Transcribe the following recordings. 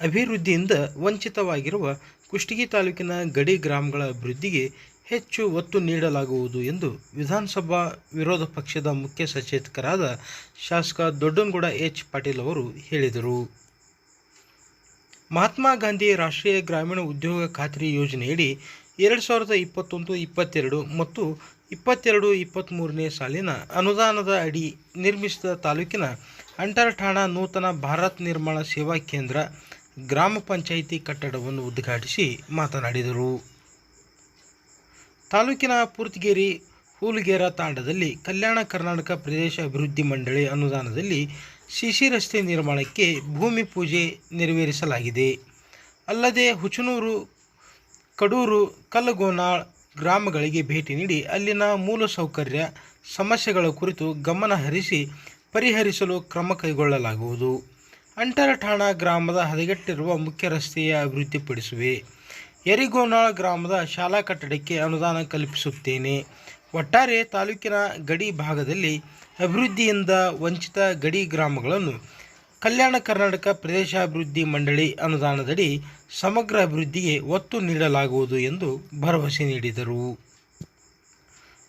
ಅಭಿವೃದ್ಧಿಯಿಂದ ವಂಚಿತವಾಗಿರುವ ಕುಷ್ಟಗಿ ತಾಲೂಕಿನ ಗಡಿ ಗ್ರಾಮಗಳ ಅಭಿವೃದ್ಧಿಗೆ ಹೆಚ್ಚು ಒತ್ತು ನೀಡಲಾಗುವುದು ಎಂದು ವಿಧಾನಸಭಾ ವಿರೋಧ ಪಕ್ಷದ ಮುಖ್ಯ ಸಚೇತಕರಾದ ಶಾಸಕ ದೊಡ್ಡನಗೌಡ ಎಚ್ ಪಾಟೀಲ್ ಅವರು ಹೇಳಿದರು. ಮಹಾತ್ಮ ಗಾಂಧಿ ರಾಷ್ಟ್ರೀಯ ಗ್ರಾಮೀಣ ಉದ್ಯೋಗ ಖಾತ್ರಿ ಯೋಜನೆಯಡಿ ಎರಡು ಸಾವಿರದ ಇಪ್ಪತ್ತೊಂದು ಇಪ್ಪತ್ತೆರಡು ಮತ್ತು ಇಪ್ಪತ್ತೆರಡು ಇಪ್ಪತ್ತ್ಮೂರನೇ ಸಾಲಿನ ಅನುದಾನದ ಅಡಿ ನಿರ್ಮಿಸಿದ ತಾಲೂಕಿನ ಅಂಟರಠಾಣ ನೂತನ ಭಾರತ್ ನಿರ್ಮಾಣ ಸೇವಾ ಕೇಂದ್ರ ಗ್ರಾಮ ಪಂಚಾಯಿತಿ ಕಟ್ಟಡವನ್ನು ಉದ್ಘಾಟಿಸಿ ಮಾತನಾಡಿದರು. ತಾಲೂಕಿನ ಪೂರ್ತಿಗೇರಿ ಹೂಲಿಗೇರ ತಾಂಡದಲ್ಲಿ ಕಲ್ಯಾಣ ಕರ್ನಾಟಕ ಪ್ರದೇಶ ಅಭಿವೃದ್ಧಿ ಮಂಡಳಿ ಅನುದಾನದಲ್ಲಿ ಸಿಸಿ ರಸ್ತೆ ನಿರ್ಮಾಣಕ್ಕೆ ಭೂಮಿ ಪೂಜೆ ನೆರವೇರಿಸಲಾಗಿದೆ. ಅಲ್ಲದೆ ಹುಚನೂರು, ಕಡೂರು ಕಲ್ಲಗೋನಾಳ್ ಗ್ರಾಮಗಳಿಗೆ ಭೇಟಿ ನೀಡಿ ಅಲ್ಲಿನ ಮೂಲಸೌಕರ್ಯ ಸಮಸ್ಯೆಗಳ ಕುರಿತು ಗಮನ ಹರಿಸಿ ಪರಿಹರಿಸಲು ಕ್ರಮ ಕೈಗೊಳ್ಳಲಾಗುವುದು. ಅಂಟರಠಾಣ ಗ್ರಾಮದ ಹದಗೆಟ್ಟಿರುವ ಮುಖ್ಯ ರಸ್ತೆಯ ಅಭಿವೃದ್ಧಿಪಡಿಸುವೆ. ಯರಿಗೋನಾಳ ಗ್ರಾಮದ ಶಾಲಾ ಕಟ್ಟಡಕ್ಕೆ ಅನುದಾನ ಕಲ್ಪಿಸುತ್ತೇನೆ. ಒಟ್ಟಾರೆ ತಾಲೂಕಿನ ಗಡಿ ಭಾಗದಲ್ಲಿ ಅಭಿವೃದ್ಧಿಯಿಂದ ವಂಚಿತ ಗಡಿ ಗ್ರಾಮಗಳನ್ನು ಕಲ್ಯಾಣ ಕರ್ನಾಟಕ ಪ್ರದೇಶಾಭಿವೃದ್ಧಿ ಮಂಡಳಿ ಅನುದಾನದಡಿ ಸಮಗ್ರ ಅಭಿವೃದ್ಧಿಗೆ ಒತ್ತು ನೀಡಲಾಗುವುದು ಎಂದು ಭರವಸೆ ನೀಡಿದರು.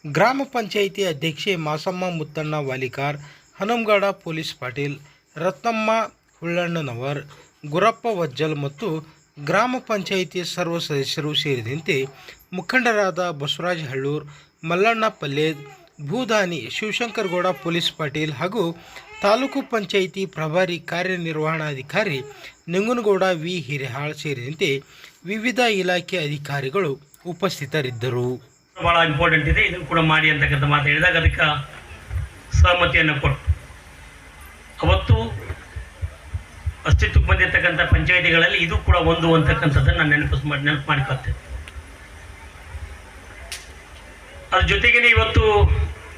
ಗ್ರಾಮ ಪಂಚಾಯಿತಿ ಅಧ್ಯಕ್ಷೆ ಮಾಸಮ್ಮ ಮುತ್ತಣ್ಣ ವಾಲಿಕಾರ್, ಹನುಮಗಾಡ ಪೊಲೀಸ್ ಪಾಟೀಲ್, ರತ್ನಮ್ಮ ಹುಳ್ಳಣ್ಣನವರ್ ಗುರಪ್ಪ ವಜ್ಜಲ್ ಮತ್ತು ಗ್ರಾಮ ಪಂಚಾಯಿತಿ ಸರ್ವ ಸದಸ್ಯರು ಸೇರಿದಂತೆ ಮುಖಂಡರಾದ ಬಸವರಾಜ್ ಹಳ್ಳೂರ್, ಮಲ್ಲಣ್ಣ ಪಲ್ಲೆ, ಭೂದಾನಿ, ಶಿವಶಂಕರಗೌಡ ಪೊಲೀಸ್ ಪಾಟೀಲ್ ಹಾಗೂ ತಾಲೂಕು ಪಂಚಾಯಿತಿ ಪ್ರಭಾರಿ ಕಾರ್ಯನಿರ್ವಹಣಾಧಿಕಾರಿ ನಿಂಗನಗೌಡ ವಿ. ಹಿರೇಹಾಳ್ ಸೇರಿದಂತೆ ವಿವಿಧ ಇಲಾಖೆ ಅಧಿಕಾರಿಗಳು ಉಪಸ್ಥಿತರಿದ್ದರು. ಭಾಳ ಇಂಪಾರ್ಟೆಂಟ್ ಇದೆ. ಇದನ್ನು ಕೂಡ ಮಾಡಿ ಅಂತಕ್ಕಂಥ ಮಾತು ಹೇಳಿದಾಗ ಅದಕ್ಕೆ ಸಹಮತಿಯನ್ನು ಕೊಟ್ಟು. ಅವತ್ತು ಅಸ್ತಿತ್ವಕ್ಕೆ ಬಂದಿರತಕ್ಕಂಥ ಪಂಚಾಯಿತಿಗಳಲ್ಲಿ ಇದು ಕೂಡ ಒಂದು ಅಂತಕ್ಕಂಥದ್ದನ್ನು ನಾನು ನೆನಪಿಸ್ ಮಾಡಿ ನೆನಪು ಮಾಡಿಕೊಳ್ತೇನೆ. ಅದ್ರ ಜೊತೆಗೇನೆ ಇವತ್ತು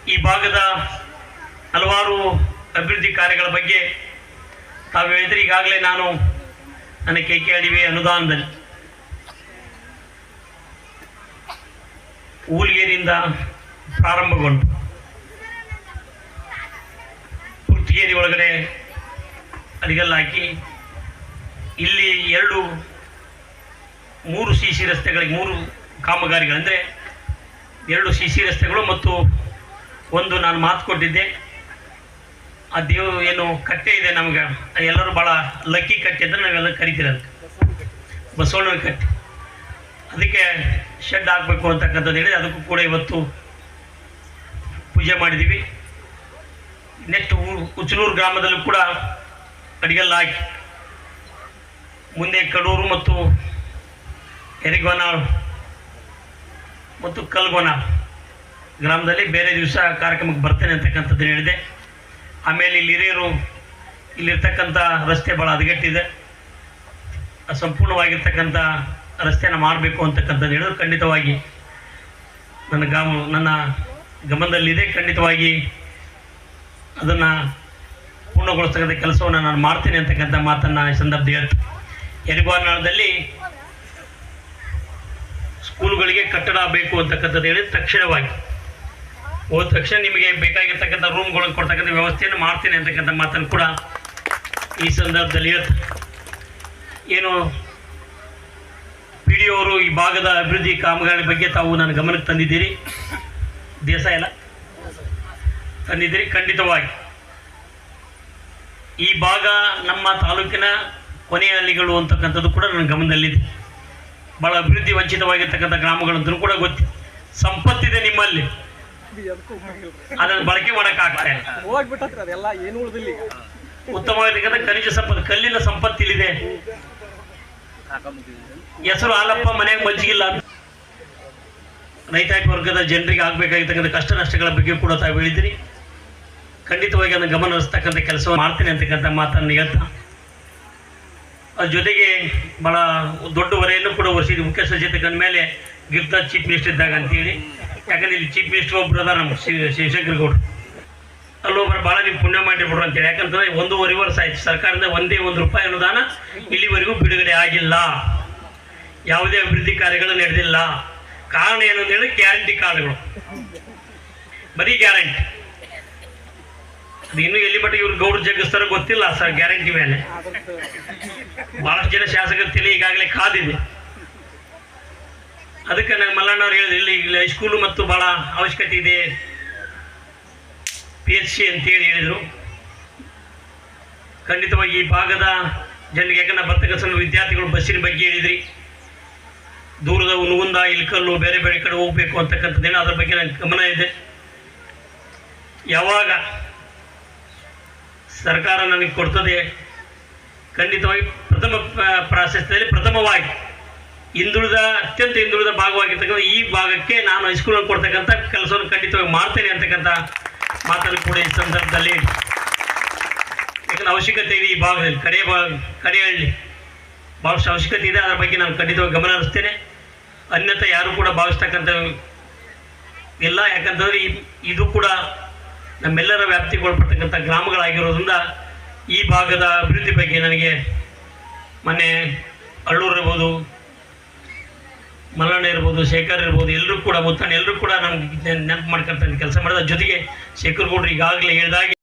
ಈ ಭಾಗದ ಹಲವಾರು ಅಭಿವೃದ್ಧಿ ಕಾರ್ಯಗಳ ಬಗ್ಗೆ ತಾವು ಹೇಳಿದ್ರೆ ಈಗಾಗಲೇ ನಾನು ನನ್ನ ಕೆ ಕೆ ಅಡಿವೆ ಅನುದಾನದಲ್ಲಿ ಊಲ್ಗೇರಿಯಿಂದ ಪ್ರಾರಂಭಗೊಂಡು ಕುರ್ತಿಗೇರಿ ಒಳಗಡೆ ಅಡಿಗೆಲ್ಲ ಹಾಕಿ ಇಲ್ಲಿ ಎರಡು, ಮೂರು ಸಿ ಸಿ ರಸ್ತೆಗಳಿಗೆ ಮೂರು ಕಾಮಗಾರಿಗಳಂದರೆ ಎರಡು ಸಿ ಸಿ ರಸ್ತೆಗಳು ಮತ್ತು ಒಂದು ನಾನು ಮಾತು ಕೊಟ್ಟಿದ್ದೆ. ಆ ದೇವ್ ಏನು ಕಟ್ಟೆ ಇದೆ ನಮ್ಗೆ, ಎಲ್ಲರೂ ಭಾಳ ಲಕ್ಕಿ ಕಟ್ಟೆ ಅಂದರೆ ನಾವೆಲ್ಲ ಕರಿತೀರ ಅದಕ್ಕೆ ಬಸವಣ್ಣನ ಕಟ್ಟೆ. ಅದಕ್ಕೆ ಶೆಡ್ ಹಾಕಬೇಕು ಅಂತಕ್ಕಂಥದ್ದು ಹೇಳಿ ಅದಕ್ಕೂ ಕೂಡ ಇವತ್ತು ಪೂಜೆ ಮಾಡಿದ್ದೀವಿ. ನೆಕ್ಸ್ಟ್ ಉಚ್ಚನೂರು ಗ್ರಾಮದಲ್ಲೂ ಕೂಡ ಅಡಿಗೆಲ್ಲ ಹಾಕಿ ಮುಂದೆ ಕಡೂರು ಮತ್ತು ಎರಿಗೋನಾಳ್ ಮತ್ತು ಕಲ್ಗೋನ ಗ್ರಾಮದಲ್ಲಿ ಬೇರೆ ದಿವಸ ಕಾರ್ಯಕ್ರಮಕ್ಕೆ ಬರ್ತೇನೆ ಅಂತಕ್ಕಂಥದ್ದು ಹೇಳಿದೆ. ಆಮೇಲೆ ಇಲ್ಲಿ ಹಿರಿಯರು ಇಲ್ಲಿರ್ತಕ್ಕಂಥ ರಸ್ತೆ ಭಾಳ ಹದಗೆಟ್ಟಿದೆ. ಸಂಪೂರ್ಣವಾಗಿರ್ತಕ್ಕಂಥ ರಸ್ತೆಯನ್ನು ಮಾಡಬೇಕು ಅಂತಕ್ಕಂಥದ್ದು ಹೇಳಿದ್ರು. ಖಂಡಿತವಾಗಿ ನನ್ನ ಗಮ, ನನ್ನ ಗಮನದಲ್ಲಿದೆ. ಖಂಡಿತವಾಗಿ ಅದನ್ನು ಪೂರ್ಣಗೊಳಿಸ್ತಕ್ಕಂಥ ಕೆಲಸವನ್ನು ನಾನು ಮಾಡ್ತೀನಿ ಅಂತಕ್ಕಂಥ ಮಾತನ್ನು ಈ ಸಂದರ್ಭದಲ್ಲಿ ಯರಿಗೋನಾಳದಲ್ಲಿ ಸ್ಕೂಲ್ಗಳಿಗೆ ಕಟ್ಟಡ ಬೇಕು ಅಂತಕ್ಕಂಥದ್ದು ಹೇಳಿ ತಕ್ಷಣವಾಗಿ. ಹೋದ ತಕ್ಷಣ ನಿಮಗೆ ಬೇಕಾಗಿರ್ತಕ್ಕಂಥ ರೂಮ್ಗಳನ್ನು ಕೊಡ್ತಕ್ಕಂಥ ವ್ಯವಸ್ಥೆಯನ್ನು ಮಾಡ್ತೀನಿ ಅಂತಕ್ಕಂಥ ಮಾತನ್ನು ಕೂಡ ಈ ಸಂದರ್ಭದಲ್ಲಿ ಏನು ಪಿ ಡಿ ಅವರು ಈ ಭಾಗದ ಅಭಿವೃದ್ಧಿ ಕಾಮಗಾರಿ ಬಗ್ಗೆ ತಾವು ನನ್ನ ಗಮನಕ್ಕೆ ತಂದಿದ್ದೀರಿ? ದೇಸಾಯ ಅಲ್ಲ ತಂದಿದ್ದೀರಿ ಖಂಡಿತವಾಗಿ. ಈ ಭಾಗ ನಮ್ಮ ತಾಲೂಕಿನ ಕೊನೆಯ ಹಳ್ಳಿಗಳು ಅಂತಕ್ಕಂಥದ್ದು ಕೂಡ ನನ್ನ ಗಮನದಲ್ಲಿದೆ. ಭಾಳ ಅಭಿವೃದ್ಧಿ ವಂಚಿತವಾಗಿರ್ತಕ್ಕಂಥ ಗ್ರಾಮಗಳಂತೂ ಕೂಡ ಗೊತ್ತಿದೆ ಸಂಪತ್ತಿದೆ ನಿಮ್ಮಲ್ಲಿ. ಅದನ್ನು ಬಳಕೆ ಮಾಡೋಕ್ಕಾಗ್ತಾ ಉತ್ತಮವಾಗಿರ್ತಕ್ಕಂಥ ಖನಿಜ ಸಂಪತ್ತು ಕಲ್ಲಿನ ಸಂಪತ್ತು ಇಲ್ಲಿದೆ ಹೆಸರು ಹಾಲಪ್ಪ ಮನೆಗೆ ಮಜ್ಜಿಗಿಲ್ಲ ರೈತಾಪಿ ವರ್ಗದ ಜನರಿಗೆ ಆಗಬೇಕಾಗಿರ್ತಕ್ಕಂಥ ಕಷ್ಟ ನಷ್ಟಗಳ ಬಗ್ಗೆ ಕೂಡ ತಾವು ಹೇಳಿದಿರಿ ಖಂಡಿತವಾಗಿ ಅದನ್ನು ಗಮನ ಹರಿಸ್ತಕ್ಕಂಥ ಕೆಲಸ ಮಾಡ್ತೀನಿ ಅಂತಕ್ಕಂಥ ಮಾತನ್ನು ಹೇಳ್ತಾ ಜೊತೆಗೆ ಭಾಳ ದೊಡ್ಡ ಹೊರೆಯನ್ನು ಕೂಡ ವರ್ಷಿದ ಮುಖ್ಯ ಸಚೇತಕ ಮೇಲೆ ಗಿರ್ತಾ ಚೀಫ್ ಮಿನಿಸ್ಟರ್ ಇದ್ದಾಗ ಅಂತೇಳಿ. ಯಾಕಂದ್ರೆ ಇಲ್ಲಿ ಚೀಫ್ ಮಿನಿಸ್ಟರ್ ಒಬ್ರು ಅದ ನಮ್ಮ ಶಿವ ಶಿವಶಂಕರ್ ಗೌಡ್ರು. ಅಲ್ಲೊಬ್ಬರು ಭಾಳ ನೀವು ಪುಣ್ಯ ಮಾಡಿಬಿಡ್ರು ಅಂತೇಳಿ. ಯಾಕಂತಂದ್ರೆ ಒಂದೂವರೆ ವರ್ಷ ಆಯ್ತು. ಸರ್ಕಾರದಿಂದ ಒಂದೇ ಒಂದು ರೂಪಾಯಿ ಅನುದಾನ ಇಲ್ಲಿವರೆಗೂ ಬಿಡುಗಡೆ ಆಗಿಲ್ಲ. ಯಾವುದೇ ಅಭಿವೃದ್ಧಿ ಕಾರ್ಯಗಳು ನಡೆದಿಲ್ಲ. ಕಾರಣ ಏನು ಅಂತ ಹೇಳಿ ಗ್ಯಾರಂಟಿ ಕಾರ್ಡ್ಗಳು. ಬರೀ ಗ್ಯಾರಂಟಿ. ಇನ್ನೂ ಎಲ್ಲಿ ಮಟ್ಟ ಇವ್ರು ಗೌಡ್ರು ಜಗ್ಗಿಸ್ತಾರೋ ಗೊತ್ತಿಲ್ಲ ಸರ್, ಗ್ಯಾರಂಟಿ ಮೇಲೆ. ಬಹಳಷ್ಟು ಜನ ಶಾಸಕರ ತಲೆ ಈಗಾಗಲೇ ಕಾದಿದೆ. ಅದಕ್ಕೆ ಮಲ್ಲಣ್ಣ ಮಲ್ಲಣ್ಣವ್ರು ಹೇಳಿದ್ರು ಇಲ್ಲಿ ಇಲ್ಲಿ ಹೈಸ್ಕೂಲು ಮತ್ತು ಭಾಳ ಅವಶ್ಯಕತೆ ಇದೆ. ಪಿ ಎಚ್ ಸಿ ಅಂತೇಳಿ ಹೇಳಿದರು. ಖಂಡಿತವಾಗಿ ಈ ಭಾಗದ ಜನರಿಗೆ, ಯಾಕಂದ್ರೆ ಬರ್ತಕ್ಕಂಥ ವಿದ್ಯಾರ್ಥಿಗಳು ಬಸ್ಸಿನ ಬಗ್ಗೆ ಹೇಳಿದ್ರಿ. ದೂರದ ಉನುಗುಂದ ಇಲ್ಕಲ್ಲು ಬೇರೆ ಬೇರೆ ಕಡೆ ಹೋಗ್ಬೇಕು ಅಂತಕ್ಕಂಥದ್ದೇನು ಅದ್ರ ಬಗ್ಗೆ ನನಗೆ ಗಮನ ಇದೆ. ಯಾವಾಗ ಸರ್ಕಾರ ನನಗೆ ಕೊಡ್ತದೆ. ಖಂಡಿತವಾಗಿ ಪ್ರಥಮ ಪ್ರಾಶಸ್ತ್ಯದಲ್ಲಿ ಪ್ರಥಮವಾಗಿ ಹಿಂದುಳಿದ, ಅತ್ಯಂತ ಹಿಂದುಳಿದ ಭಾಗವಾಗಿರ್ತಕ್ಕಂಥ ಈ ಭಾಗಕ್ಕೆ ನಾನು ಹೈಸ್ಕೂಲಲ್ಲಿ ಕೊಡ್ತಕ್ಕಂಥ ಕೆಲಸವನ್ನು ಖಂಡಿತವಾಗಿ ಮಾಡ್ತೇನೆ ಅಂತಕ್ಕಂಥ ಮಾತನ್ನು ಕೂಡ ಈ ಸಂದರ್ಭದಲ್ಲಿ ಯಾಕಂದ್ರೆ ಅವಶ್ಯಕತೆ ಇದೆ ಈ ಭಾಗದಲ್ಲಿ. ಕಡೆ ಭಾಗ ಕಡೆಹಳ್ಳಿ ಭಾಳಷ್ಟು ಅವಶ್ಯಕತೆ ಇದೆ. ಅದರ ಬಗ್ಗೆ ನಾನು ಖಂಡಿತವಾಗಿ ಗಮನ ಹರಿಸ್ತೇನೆ. ಅನ್ಯತಾ ಯಾರು ಕೂಡ ಭಾವಿಸ್ತಕ್ಕಂಥ ಇಲ್ಲ. ಯಾಕಂತಂದ್ರೆ ಇದು ಕೂಡ ನಮ್ಮೆಲ್ಲರ ವ್ಯಾಪ್ತಿಗೊಳಪಡ್ತಕ್ಕಂಥ ಗ್ರಾಮಗಳಾಗಿರೋದ್ರಿಂದ ಈ ಭಾಗದ ಅಭಿವೃದ್ಧಿ ಬಗ್ಗೆ ನನಗೆ ಮೊನ್ನೆ ಅಳ್ಳೂರು ಇರ್ಬೋದು, ಮಲ್ಲಣ್ಣ ಇರ್ಬೋದು, ಶೇಖರ್ ಇರ್ಬೋದು ಎಲ್ಲರೂ ಕೂಡ, ಮುತ್ತಣ್ಣ ಎಲ್ಲರೂ ಕೂಡ ನಮ್ಗೆ ನೆನಪು ಮಾಡ್ಕೊಂತ ಕೆಲಸ ಮಾಡಿದ. ಜೊತೆಗೆ ಶೇಖರ್ ಗೌಡ್ರು ಈಗಾಗಲೇ ಹೇಳಿದಾಗೆ